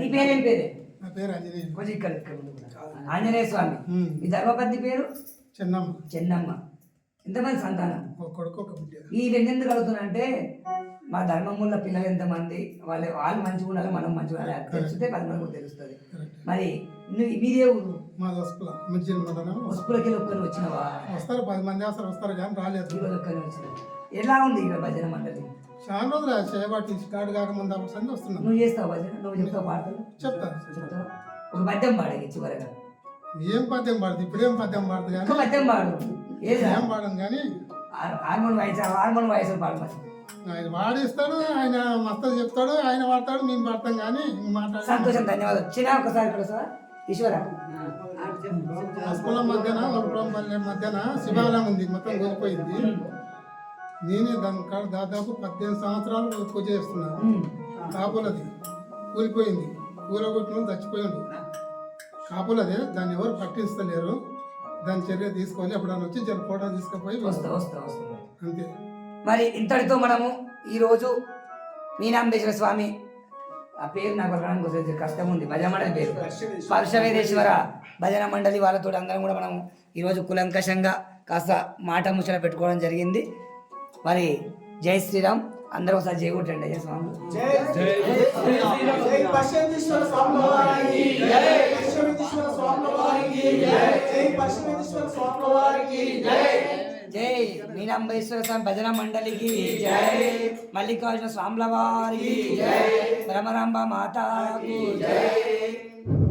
నీ పేరేం పేరే? నా పేరు ఆంజనేయులు. కొంచెం ఇక్కడ ఇక్కడ ముందు కూడా. ఆంజనేయ స్వామి. ఉమ్. ఈ ధర్మపతి పేరు? చిన్నమ్మ. చెన్నమ్మ. ఎంతమంది సంతానం? ఒక కొడుకు ఒక బిడ్డ. ఈ ఎందుకు కలుగుతున్నంటే మా ధర్మముల పిల్లలు ఎంతమంది వాళ్ళు వాళ్ళు మంచిగా ఉండాలి మనం మంచిగా ఉండాలి. అది తెలిస్తే పది మంది కూడా తెలుస్తుంది. మరి నువ్వు మీదే ఊరు? మా దోస్తుల మిర్జిల్ మండలం. పసుపులకి ఒక్కరు వచ్చినవా? వస్తారు పది మంది అసలు వస్తారు కానీ రాలేదు. ఈరోజు ఒక్కరు వచ్చిన ఎలా ఉంది ఇక్కడ భజన మండలి? చాలా రోజులు చేయబట్టి స్టార్ట్ కాకముందు సంది వస్తున్నాం. నువ్వు చేస్తావు? భజన నువ్వు చెప్తావు పాటలు చెప్తాను చెప్తావా? ఒక పద్యం పాడకి చివరగా. ఏం పద్యం పాడుతుంది ఇప్పుడేం పద్యం పాడుతుంది ఒక కానీ పద్యం పాడు. ఏం పాడడం కానీ హార్మోన్ వాయిస్ హార్మోన్ వాయిస్ ఆయన వాడిస్తాడు ఆయన మస్తు చెప్తాడు ఆయన వాడతాడు మేము పాడతాం కానీ మాట్లాడాలి. సంతోషం ధన్యవాదాలు. చిన్న ఒకసారి ఇక్కడ సార్ ఈశ్వర. పసుపుల మధ్యన వరపురం పల్లె మధ్యన శివాలయం ఉంది మొత్తం కోల్పోయింది. నేనే దాని కాడ దాదాపు పద్దెనిమిది సంవత్సరాలు పూజ చేస్తున్నాను. కాపులది. కూలిపోయింది. కూలగొట్టిన చచ్చిపోయిండు. కాపులదే దాన్ని ఎవరు పట్టిస్తలేరు దాని చర్య తీసుకోవాలి. ఎప్పుడన్నా వచ్చి జర ఫోటో తీసుకుపోయి వస్తా వస్తా వస్తా. అంతే. మరి ఇంతటితో మనము ఈరోజు మీనాంబేశ్వర స్వామి ఆ పేరు నాకు కొంచెం కష్టం ఉంది. భజన మండలి పేరు. పరశవేదేశ్వర భజన మండలి వాళ్ళతో అందరం కూడా మనం ఈరోజు కులంకషంగా కాస్త మాట ముచ్చట పెట్టుకోవడం జరిగింది. మరి జై శ్రీరామ్. అందరూ ఒకసారి జై కొట్టండి. జయ స్వామి. జై మీనాంబేశ్వర స్వామి భజన మండలికి జై. మల్లికార్జున స్వాముల వారికి జై. బ్రహ్మరాంబ మాతాకు జై.